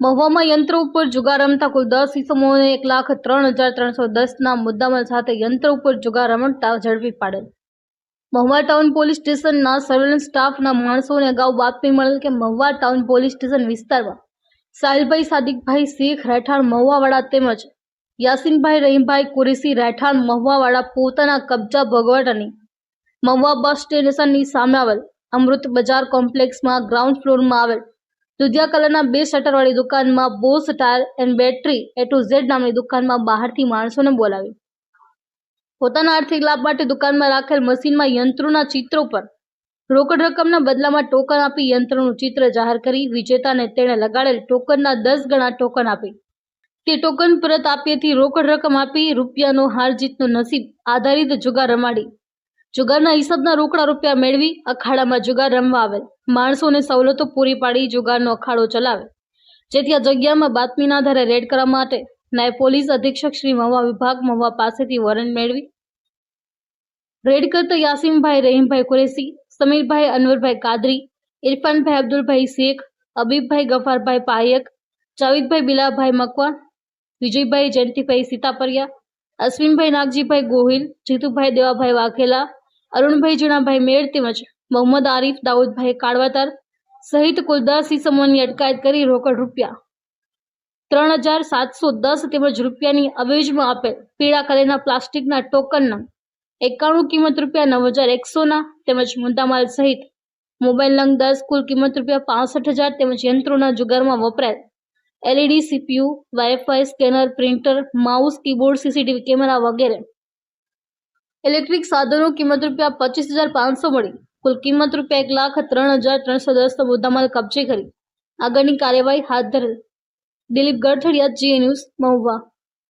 મહુવામાં યંત્ર ઉપર જુગાર રમતા કુલ દસ ઇસમોને એક લાખ ત્રણ હજાર ત્રણસો દસના મુદ્દામાલ સાથે યંત્ર ઉપર જુગાર રમતા ઝડપી પાડેલ મહુવા ટાઉન પોલીસ સ્ટેશનના સર્વેલન્સ સ્ટાફના માણસોને અગાઉ બાતમી મળેલ કે મહુવા ટાઉન પોલીસ સ્ટેશન વિસ્તારમાં સાહિલભાઈ સાદિકભાઈ શેખ રહેઠાણ મહુવાવાડા તેમજ યાસીનભાઈ રહીમભાઈ કુરેસી રહેઠાણ મહુવાવાડા પોતાના કબજા ભગવાટાની મહુવા બસ સ્ટેશનની સામે આવેલ અમૃત બજાર કોમ્પ્લેક્સમાં ગ્રાઉન્ડ ફ્લોરમાં આવેલ દુધિયા કલરના બે શટરવાળી દુકાનમાં boss tyre and battery A to Z નામની દુકાનમાં બહારથી માણસોને બોલાવી. પોતાના આર્થિક લાભ માટે દુકાનમાં રાખેલ મશીનમાં યંત્રોના ચિત્રો પર રોકડ રકમના બદલામાં ટોકન આપી યંત્રનું ચિત્ર જાહેર કરી વિજેતાને તેણે લગાડેલ ટોકનના દસ ગણા ટોકન આપી. તે ટોકન પરત આપીએથી રોકડ રકમ આપી રૂપિયાનો હાર જીતનો નસીબ આધારિત જુગાર રમાડી. જુગારના હિસાબના રોકડા રૂપિયા મેળવી અખાડામાં જુગાર રમવા આવેલ. માણસોને સવલતો પૂરી પાડી જુગારનો અખાડો ચલાવે. જેથી આ જગ્યામાં બાતમીના આધારે રેડ કરવા માટે નાયબ પોલીસ અધિક્ષક શ્રી મહુવા વિભાગ મહુવા પાસેથી વોરંટ મેળવી. રેડ કરતા યાસીમભાઈ રહીમભાઈ કુરેશી, સમીરભાઈ, અનવરભાઈ કાદરી, ઇરફાનભાઈ, અબ્દુલભાઈ શેખ, અબીબભાઈ, ગફારભાઈ પાયક જાવીદભાઈ બિલાભાઈ મકવાણ, વિજયભાઈ, જયંતિભાઈ સીતાપરિયા, અશ્વિનભાઈ, નાગજીભાઈ ગોહિલ, જીતુભાઈ, દેવાભાઈ વાઘેલા અરુણભાઈ જીણાભાઈ મેળ તેમજ મોહમ્મદ આરીફ દાઉદભાઈ કાળવાતર સહિત કુલ દસ ઇસમોની અટકાયત કરી રોકડ રૂપિયા ત્રણ હજાર સાતસો દસ તેમજ રૂપિયાની અવેજમાં આપેલ પીળા કલરના પ્લાસ્ટિકના ટોકનના એકાણું કિંમત રૂપિયા નવ હજાર એકસોના તેમજ મુદ્દામાલ સહિત મોબાઈલ નંગ દસ કુલ કિંમત રૂપિયા પાસઠ હજાર તેમજ યંત્રોના જુગારમાં વપરાયેલ LED, CPU, wifi, scanner, printer, mouse, keyboard, CCTV camera વગેરે ઇલેક્ટ્રિક સાધનો કિંમત રૂપિયા પચીસ હજાર પાંચસો મળી. કુલ કિંમત રૂપિયા એક લાખ ત્રણ હજાર ત્રણસો દસનો મુદ્દામાલ કબજે કરી. આગળની કાર્યવાહી હાથ ધરેલ. Dilip Gadhadiya Zee news Mahuva.